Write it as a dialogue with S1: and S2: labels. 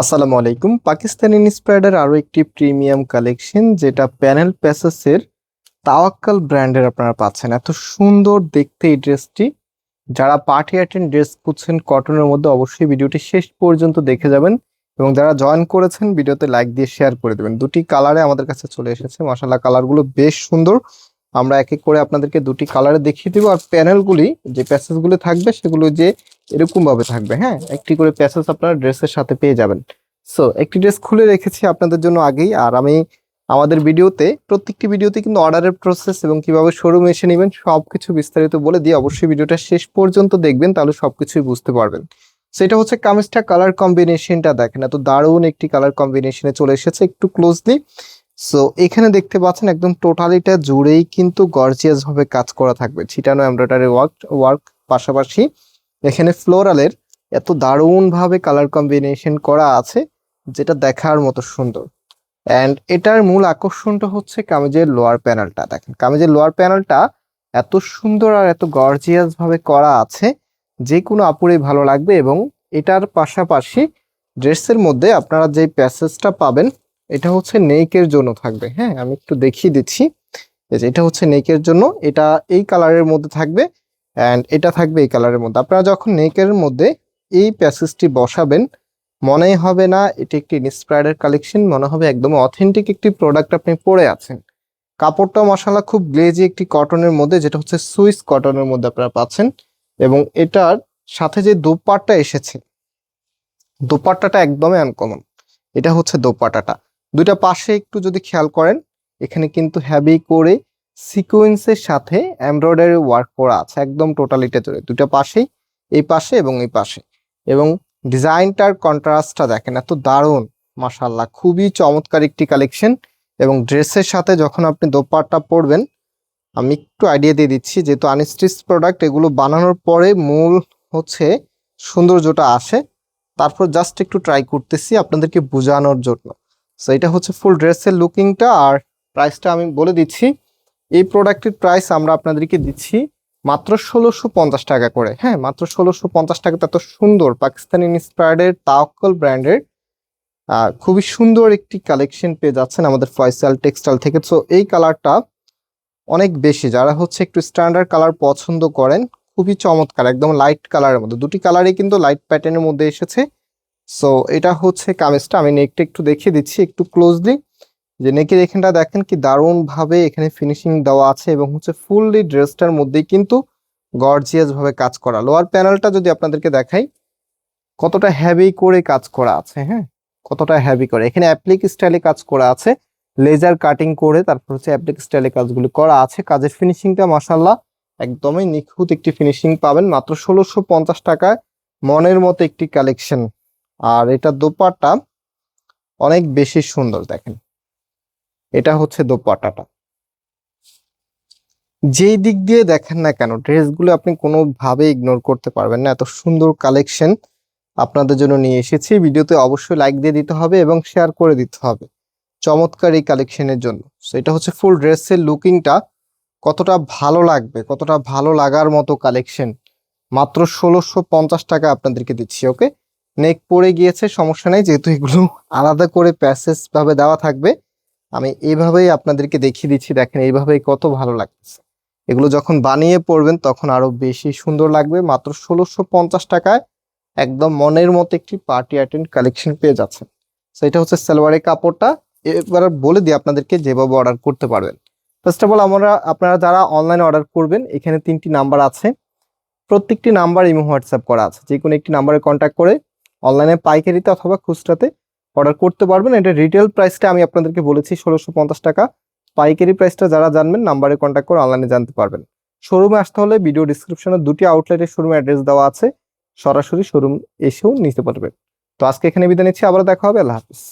S1: আসসালামু আলাইকুম। পাকিস্তান ইন্সপায়ার্ডের আরও একটি প্রিমিয়াম কালেকশন, যেটা প্যানেল প্যাসেসের তাওয়াক্কাল ব্র্যান্ডের আপনারা পাচ্ছেন। এত সুন্দর দেখতে এই ড্রেসটি। যারা পার্টি অ্যাটেন্ড ড্রেস খুঁজছেন কটনের মধ্যে, অবশ্যই ভিডিওটি শেষ পর্যন্ত দেখে যাবেন এবং যারা জয়েন করেছেন, ভিডিওতে লাইক দিয়ে শেয়ার করে দেবেন। দুটি কালারে আমাদের কাছে চলে এসেছে। মাসাল্লাহ কালারগুলো বেশ সুন্দর। আমরা এক এক করে আপনাদেরকে দুটি কালারে দেখিয়ে দেবো, আর প্যানেলগুলি যে প্যাসেজগুলো থাকবে সেগুলো যে এরকমভাবে থাকবে হ্যাঁ? একটি করে প্যাসেজ আপনারা ড্রেসের সাথে পেয়ে যাবেন। সো একটি ড্রেস খুলে রেখেছি আপনাদের জন্য আগেই, আর আমি আমাদের ভিডিওতে, প্রত্যেকটি ভিডিওতে কিন্তু অর্ডারের প্রসেস এবং কীভাবে শোরুমে এসে নেবেন সব কিছু বিস্তারিত বলে দিয়ে অবশ্যই ভিডিওটা শেষ পর্যন্ত দেখবেন, তাহলে সব কিছুই বুঝতে পারবেন। সেটা হচ্ছে কামিজটা কালার কম্বিনেশনটা দেখেন, এত দারুণ একটি কালার কম্বিনেশনে চলে এসেছে, একটু ক্লোজলি সো এখানে দেখতে পাচ্ছেন একদম টোটালিটা জুড়েই কিন্তু গর্জিয়াস ভাবে কাজ করা থাকবে। ছিটানো এমব্রয়ডারি ওয়ার্ক ওয়ার্ক পাশাপাশি এখানে ফ্লোরালের এত দারুণ ভাবে কালার কম্বিনেশন করা আছে, যেটা দেখার মতো সুন্দর। অ্যান্ড এটার মূল আকর্ষণটা হচ্ছে কামিজের লোয়ার প্যানেলটা। দেখেন, কামিজের লোয়ার প্যানেলটা এত সুন্দর আর এত গর্জিয়াস ভাবে করা আছে, যে কোনো আপুরেই ভালো লাগবে এবং এটার পাশাপাশি ড্রেসের মধ্যে আপনারা যে প্যাসেজটা পাবেন এটা হচ্ছে নেকের জন্য থাকবে হ্যাঁ? আমি একটু দেখিয়ে দিচ্ছি। এটা হচ্ছে নেকের জন্য, এটা এই কালারের মধ্যে থাকবে অ্যান্ড এটা থাকবে এই কালারের মধ্যে। আপনারা যখন নেকের মধ্যে এই প্যাসেজটি বসাবেন মনেই হবে না এটি একটি ইন্সপায়ার্ডের কালেকশন, মনে হবে একদম অথেন্টিক একটি প্রোডাক্ট আপনি পরে আছেন। কাপড়টা মশালা খুব গ্লেজি একটি কটনের মধ্যে, যেটা হচ্ছে সুইস কটনের মধ্যে আপনারা পাচ্ছেন এবং এটার সাথে যে দোপাট্টা এসেছে, দোপাট্টাটা একদমই আনকমন এটা হচ্ছে দোপাট্টাটা। দুইটা পাশে একটু যদি খেয়াল করেন, এখানে কিন্তু হ্যাভি করে সিকোয়েন্সের সাথে এমব্রয়ডারি ওয়ার্ক করা আছে, একদম টোটালিটা জুড়ে দুটো পাশেই, এই পাশে এবং এই পাশে। এবং ডিজাইনটার কন্ট্রাস্টটা দেখেন, এত দারুণ মাশাল্লাহ খুবই চমৎকার একটি কালেকশন। এবং ড্রেসের সাথে যখন আপনি দোপাট্টা পরবেন, আমি একটু আইডিয়া দিয়ে দিচ্ছি, যেহেতু আনস্টিচ প্রোডাক্ট এগুলো বানানোর পরে মূল হচ্ছে সৌন্দর্যটা আসে। তারপর জাস্ট একটু ট্রাই করতেছি আপনাদেরকে বোঝানোর জন্য। সো এটা হচ্ছে ফুল ড্রেসের লুকিংটা আর প্রাইসটা আমি বলে দিচ্ছি। এই প্রোডাক্টের প্রাইস আমরা আপনাদেরকে দিচ্ছি মাত্র ষোলোশো পঞ্চাশ টাকা করে। হ্যাঁ মাত্র ষোলোশো পঞ্চাশ টাকাতে এত সুন্দর পাকিস্তানি ইন্সপায়ার্ডের তাওকল ব্র্যান্ডের খুবই সুন্দর একটি কালেকশন পেয়ে যাচ্ছেন আমাদের ফয়সাল টেক্সটাইল থেকে। সো এই কালারটা অনেক বেশি। যারা হচ্ছে একটু স্ট্যান্ডার্ড কালার পছন্দ করেন, খুবই চমৎকার, একদম লাইট কালারের মধ্যে। দুটি কালারই কিন্তু লাইট প্যাটার্নের মধ্যে এসেছে। সো এটা হচ্ছে কামিজটা। আমি নেকটা একটু দেখিয়ে দিচ্ছি একটু ক্লোজলি যে নেকের এখানটা দেখেন কি দারুণ ভাবে এখানে ফিনিশিং দেওয়া আছে এবং হচ্ছে ফুললি ড্রেসটার মধ্যেই কিন্তু গর্জিয়াস ভাবে কাজ করা। লোয়ার প্যানেলটা যদি আপনাদেরকে দেখাই, কতটা হ্যাভি করে কাজ করা আছে হ্যাঁ? কতটা হ্যাভি করে। এখানে অ্যাপ্লিক স্টাইলে কাজ করা আছে। লেজার কাটিং করে তারপর হচ্ছে অ্যাপ্লিক স্টাইলে কাজগুলি করা আছে। কাজের ফিনিশিংটা মাসাল্লাহ একদমই নিখুঁত একটি ফিনিশিং পাবেন। মাত্র ষোলোশো পঞ্চাশ টাকায় মনের মতো একটি কালেকশন আর এটা দোপাট্টা অনেক বেশি সুন্দর, দেখেন। এটা হচ্ছে দোপাট্টাটা। যেই দিক দিয়ে দেখেন না কেন, ড্রেসগুলো আপনি কোনোভাবে ইগনোর করতে পারবেন না। এত সুন্দর কালেকশন আপনাদের জন্য নিয়ে এসেছি। ভিডিওতে অবশ্যই লাইক দিয়ে দিতে হবে এবং শেয়ার করে দিতে হবে চমৎকার এই কালেকশনের জন্য। সো এটা হচ্ছে ফুল ড্রেসের লুকিংটা কতটা ভালো লাগবে, কতটা ভালো লাগার মতো কালেকশন মাত্র ষোলোশো পঞ্চাশ টাকা আপনাদেরকে দিচ্ছি ওকে নেক পড়ে গিয়েছে, সমস্যা নেই, যেহেতু এগুলো আলাদা করে প্যাসেজ ভাবে দেওয়া থাকবে। আমি এইভাবেই আপনাদেরকে দেখিয়ে দিচ্ছি, দেখেন এইভাবেই কত ভালো লাগছে। এগুলো যখন বানিয়ে পড়বেন তখন আরও বেশি সুন্দর লাগবে। মাত্র ষোলোশো পঞ্চাশ টাকায় একদম মনের মতো একটি পার্টি অ্যাটেন্ড কালেকশন পেয়ে যাচ্ছেন। তো এটা হচ্ছে সালোয়ারের কাপড়টা। এবার বলে দিই আপনাদেরকে যেভাবে অর্ডার করতে পারবেন। ফার্স্ট অফ অল আমরা, আপনারা যারা অনলাইনে অর্ডার করবেন, এখানে তিনটি নাম্বার আছে। প্রত্যেকটি নাম্বার ইমো হোয়াটসঅ্যাপ করা আছে। যে কোনো একটি নাম্বারে কন্ট্যাক্ট করে অনলাইনে পাইকারিতে অথবা খুচরাতে অর্ডার করতে পারবেন। এটা রিটেল প্রাইসটা আমি আপনাদেরকে বলেছি, ষোলোশো পঞ্চাশ টাকা। পাইকারি প্রাইসটা যারা জানবেন, নাম্বারে কন্ট্যাক্ট করে অনলাইনে জানতে পারবেন। শোরুমে আসতে হলে ভিডিও ডিসক্রিপশনে দুটি আউটলেটের শোরুম অ্যাড্রেস দেওয়া আছে। সরাসরি শোরুম এসেও নিতে পারবেন। তো আজকে এখানে বিদায় নিচ্ছি আবার দেখা হবে, আল্লাহ হাফিজ।